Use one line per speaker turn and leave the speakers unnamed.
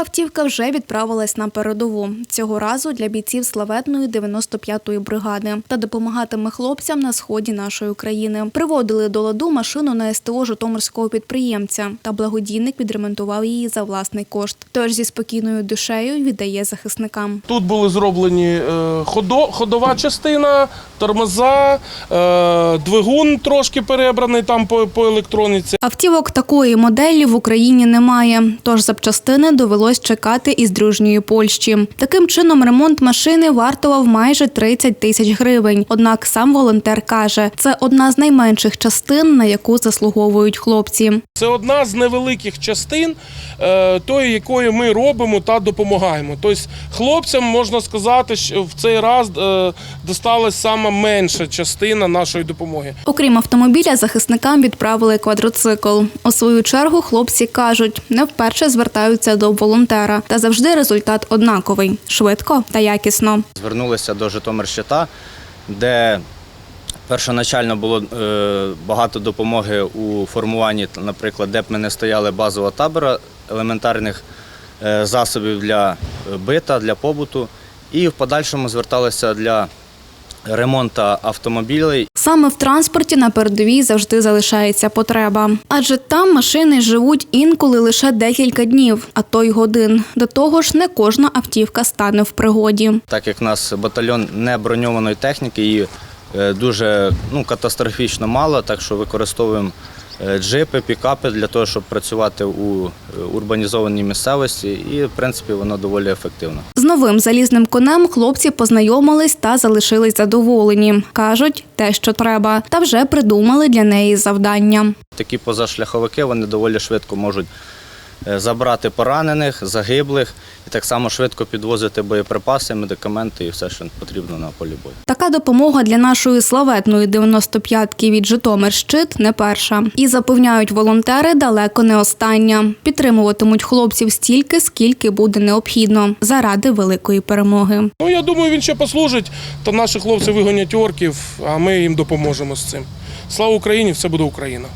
автівка вже відправилась на передову. Цього разу для бійців славетної 95-ї бригади та допомагатиме хлопцям на сході нашої країни. Приводили до ладу машину на СТО Житомирського підприємця, та благодійник відремонтував її за власний кошт. Тож зі спокійною душею віддає захисникам.
Тут були зроблені е, ходо, ходова частина, тормоза, е, двигун трошки перебраний там по, електроніці.
Автівок такої моделі в Україні немає, тож запчастини довелось чекати із дружньої Польщі. Таким чином, ремонт машини вартував майже 30 тисяч гривень. Однак сам волонтер каже, це одна з найменших частин, на яку заслуговують хлопці.
Це одна з невеликих частин е, тої, якої ми робимо та допомагаємо. Тобто хлопцям можна сказати, що в цей раз е, досталась сама менша частина нашої допомоги.
Окрім автомобіля, захисникам відправили квадроцикл. У свою чергу хлопці кажуть, не вперше звертаються до волонтера, та завжди результат однаковий швидко та якісно.
Звернулися до Житомирщита, де першоначально було е, багато допомоги у формуванні, наприклад, де б ми не стояли базового табора, елементарних е, засобів для е, бита, для побуту. І в подальшому зверталися для ремонту автомобілів
Саме в транспорті на передовій завжди залишається потреба, адже там машини живуть інколи лише декілька днів, а то й годин. До того ж, не кожна автівка стане в пригоді.
так як в нас батальйон не броньованої техніки, е, дуже ну, катастрофічно мало, так що використовуємо е, джипи, пікапи для того, щоб працювати у е, урбанізованій місцевості, і в принципі воно доволі ефективно.
З новим залізним конем хлопці познайомились та залишились задоволені. кажуть, те, що треба, та вже придумали для неї завдання.
Такі позашляховики вони доволі швидко можуть е, забрати поранених, загиблих і так само швидко підвозити боєприпаси, медикаменти і все, що потрібно на полі бою.
Така допомога для нашої славетної 95-ки від Житомир щит не перша. І запевняють волонтери далеко не остання. Підтримуватимуть хлопців стільки, скільки буде необхідно заради великої перемоги.
Ну я думаю, він ще послужить, та наші хлопці вигонять орків, а ми їм допоможемо з цим. Слава Україні! Все буде Україна!